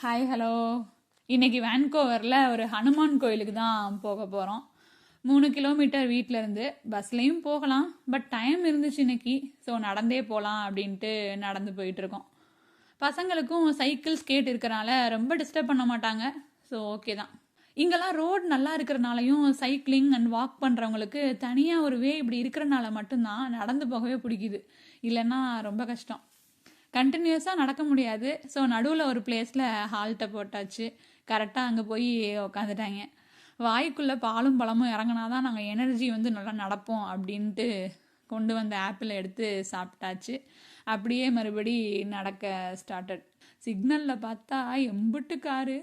Hi hello இன்னைக்கு வேன்கோவரில் ஒரு ஹனுமான் கோயிலுக்கு தான் போக போகிறோம் மூணு கிலோமீட்டர் வீட்டில் இருந்து பஸ்லேயும் போகலாம் பட் டைம் இருந்துச்சு இன்னைக்கு ஸோ நடந்தே போகலாம் அப்படின்ட்டு நடந்து போயிட்டுருக்கோம் பசங்களுக்கும் சைக்கிள் ஸ்கேட் இருக்கிறனால ரொம்ப டிஸ்டர்ப் பண்ண மாட்டாங்க ஸோ ஓகே தான். இங்கெல்லாம் ரோடு நல்லா இருக்கிறனாலையும் சைக்கிளிங் அண்ட் வாக் பண்ணுறவங்களுக்கு தனியாக ஒரு வே இப்படி இருக்கிறனால மட்டும்தான் நடந்து போகவே பிடிக்குது. இல்லைன்னா ரொம்ப கஷ்டம். கண்டினியூஸாக நடக்க முடியாது. ஸோ நடுவில் ஒரு பிளேஸில் ஹால்ட்டை போட்டாச்சு. கரெக்டாக அங்கே போய் உக்காந்துட்டாங்க. வாய்க்குள்ளே பாலும் பழமும் இறங்கினா தான் நாங்கள் எனர்ஜி வந்து நல்லா நடப்போம் அப்படின்ட்டு கொண்டு வந்த ஆப்பிள் எடுத்து சாப்பிட்டாச்சு. அப்படியே மறுபடி நடக்க ஸ்டார்டட் சிக்னலில் பார்த்தா எம்புட்டு காரு.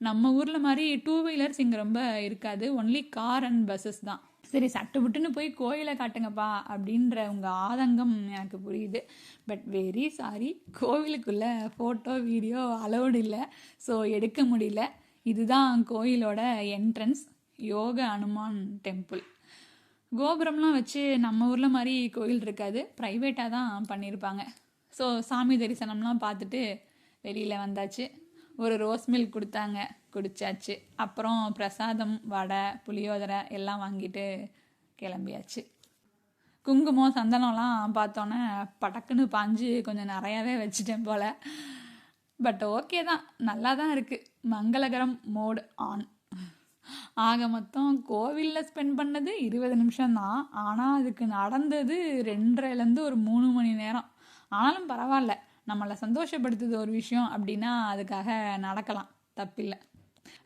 நம்ம ஊரில் மாதிரி டூ வீலர்ஸ் இங்கே ரொம்ப இருக்காது. ஒன்லி கார் அண்ட் பஸ்ஸஸ் தான். சரி சட்டு புட்டுன்னு போய் கோயிலை காட்டுங்கப்பா அப்படின்ற உங்கள் ஆதங்கம் எனக்கு புரியுது. பட் வெரி சாரி கோவிலுக்குள்ளே ஃபோட்டோ வீடியோ அலௌடு இல்லை. ஸோ எடுக்க முடியல. இதுதான் கோயிலோட என்ட்ரன்ஸ் யோக அனுமான் டெம்பிள் கோபுரம்லாம் வச்சு நம்ம ஊரில் மாதிரி கோயில் இருக்காது. ப்ரைவேட்டாக தான் பண்ணியிருப்பாங்க ஸோ சாமி தரிசனம்லாம் பார்த்துட்டு வெளியில் வந்தாச்சு. ஒரு ரோஸ் மில்க் கொடுத்தாங்க. குடிச்சாச்சு. அப்புறம் பிரசாதம் வடை புளியோதரை எல்லாம் வாங்கிட்டு கிளம்பியாச்சு. குங்குமம் சந்தனம்லாம் பார்த்தோன்னே படக்குன்னு பாஞ்சு கொஞ்சம் நிறையாவே வச்சுட்டேன் போல். பட் ஓகே தான். நல்லா தான் இருக்குது மங்களகரம் மோடு ஆன். ஆக மொத்தம் கோவிலில் ஸ்பெண்ட் பண்ணது இருபது நிமிஷம்தான் ஆனால் அதுக்கு நடந்தது ரெண்டரைலேருந்து ஒரு மூணு மணி நேரம். ஆனாலும் பரவாயில்ல. நம்மளை சந்தோஷப்படுத்துது ஒரு விஷயம் அப்படின்னா அதுக்காக நடக்கலாம் தப்பில்லை.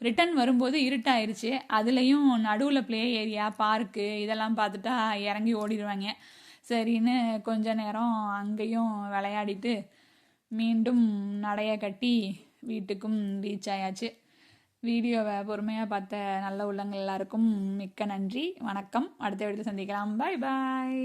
ரிட்டன் வரும்போது இருட்டாயிருச்சு. அதுலேயும் நடுவில் ப்ளே ஏரியா பார்க்கு இதெல்லாம் பார்த்துட்டா இறங்கி ஓடிடுவாங்க சரின்னு கொஞ்ச நேரம் அங்கேயும் விளையாடிட்டு மீண்டும் நடைய கட்டி வீட்டுக்கும் ரீச் ஆயாச்சு. வீடியோவை பொறுமையாக பார்த்த நல்ல உள்ளங்கள் எல்லாருக்கும் மிக்க நன்றி. வணக்கம். அடுத்த வீடியோ சந்திக்கலாம். பாய் பாய்